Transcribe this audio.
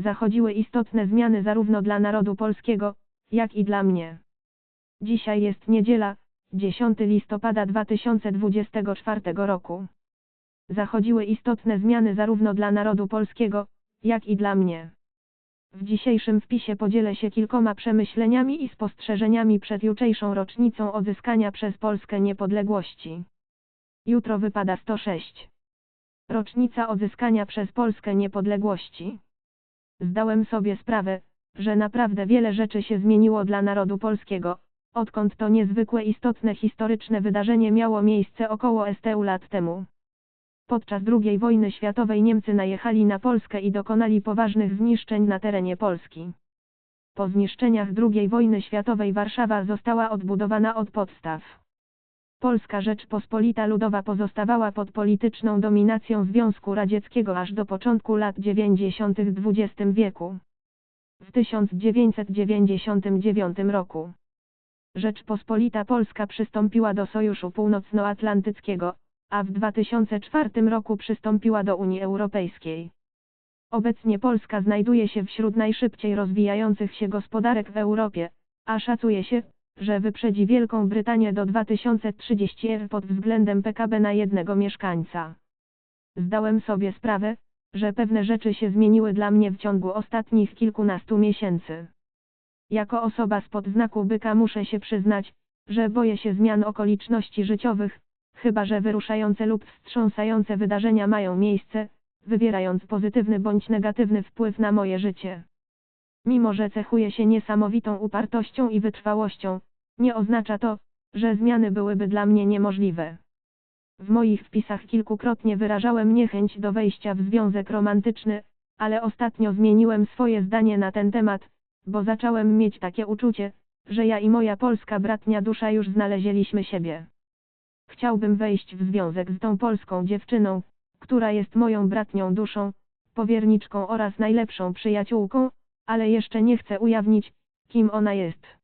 zachodziły istotne zmiany zarówno dla narodu polskiego, jak i dla mnie. Dzisiaj jest niedziela, 10 listopada 2024 roku. Zachodziły istotne zmiany zarówno dla narodu polskiego, jak i dla mnie. W dzisiejszym wpisie podzielę się kilkoma przemyśleniami i spostrzeżeniami przed jutrzejszą rocznicą odzyskania przez Polskę niepodległości. Jutro wypada 106. Rocznica odzyskania przez Polskę niepodległości. Zdałem sobie sprawę, że naprawdę wiele rzeczy się zmieniło dla narodu polskiego, odkąd to niezwykłe istotne historyczne wydarzenie miało miejsce około 100 lat temu. Podczas II wojny światowej Niemcy najechali na Polskę i dokonali poważnych zniszczeń na terenie Polski. Po zniszczeniach II wojny światowej Warszawa została odbudowana od podstaw. Polska Rzeczpospolita Ludowa pozostawała pod polityczną dominacją Związku Radzieckiego aż do początku lat 90. XX wieku. W 1999 roku Rzeczpospolita Polska przystąpiła do Sojuszu Północnoatlantyckiego, a w 2004 roku przystąpiła do Unii Europejskiej. Obecnie Polska znajduje się wśród najszybciej rozwijających się gospodarek w Europie, a szacuje się, że wyprzedzi Wielką Brytanię do 2030 r pod względem PKB na jednego mieszkańca. Zdałem sobie sprawę, że pewne rzeczy się zmieniły dla mnie w ciągu ostatnich kilkunastu miesięcy. Jako osoba spod znaku byka muszę się przyznać, że boję się zmian okoliczności życiowych, chyba że wyruszające lub wstrząsające wydarzenia mają miejsce, wywierając pozytywny bądź negatywny wpływ na moje życie. Mimo że cechuję się niesamowitą upartością i wytrwałością, nie oznacza to, że zmiany byłyby dla mnie niemożliwe. W moich wpisach kilkukrotnie wyrażałem niechęć do wejścia w związek romantyczny, ale ostatnio zmieniłem swoje zdanie na ten temat, bo zacząłem mieć takie uczucie, że ja i moja polska bratnia dusza już znaleźliśmy siebie. Chciałbym wejść w związek z tą polską dziewczyną, która jest moją bratnią duszą, powierniczką oraz najlepszą przyjaciółką, ale jeszcze nie chcę ujawnić, kim ona jest.